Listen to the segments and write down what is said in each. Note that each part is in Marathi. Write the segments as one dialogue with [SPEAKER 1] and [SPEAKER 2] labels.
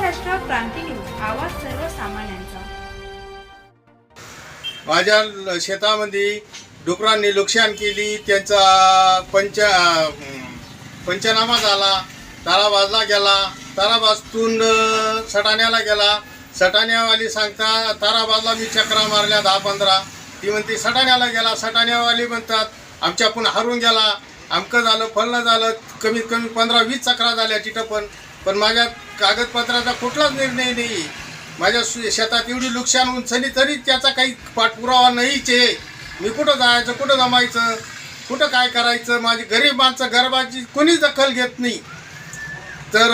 [SPEAKER 1] क्रांती न्यूज. आवाज सर्वसामान्यांचा.
[SPEAKER 2] माझ्या शेतामध्ये डुकरांनी नुकसान केली त्यांचा पंच पंचनामा झाला तारा वाजला गेला तारा वाजतून सटाण्याला गेला. सटाण्यावाली सांगता तारा वाजला मी चक्रा मारल्या दहा पंधरा. ती म्हणते सटाण्याला गेला सटाण्यावाली म्हणतात आमच्याकडून हरून गेला. अमकं झालं फलनं झालं कमीत कमी पंधरा वीस चक्रा झाल्या तिथं पण. पण माझ्या कागदपत्राचा कुठलाच निर्णय नाही. माझ्या सु- शेतात एवढी नुकसान उंचली तरी त्याचा काही पाठपुरावा नाहीच आहे. मी कुठं जायचं कुठं जमायचं कुठं काय करायचं? माझी गरीब माणसं गरबाची कोणीच दखल घेत नाही. तर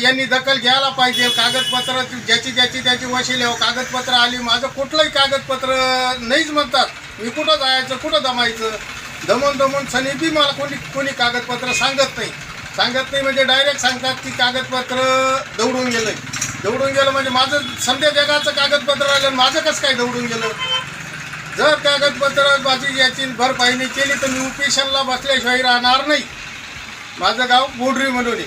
[SPEAKER 2] यांनी दखल घ्यायला पाहिजे. कागदपत्र ज्याची ज्याची त्याची वशिल्यावर हो, कागदपत्र आली. माझं कुठलंही कागदपत्र नाहीच म्हणतात. मी कुठं जायचं कुठं जमायचं? दमून दमून सनी बी मला कोणी कोणी कागदपत्र सांगत नाही. सांगत नाही म्हणजे डायरेक्ट सांगतात की कागदपत्र दौडून गेलं दौडून गेलं म्हणजे माझं समजा जगाचं कागदपत्र राहिलं आणि माझं कसं काय दौडून गेलं? जर कागदपत्र माझी याची भरपाईनी केली तर मी उपेशनला बसल्याशिवाय राहणार नाही. माझं गाव बोडरी म्हणून आहे.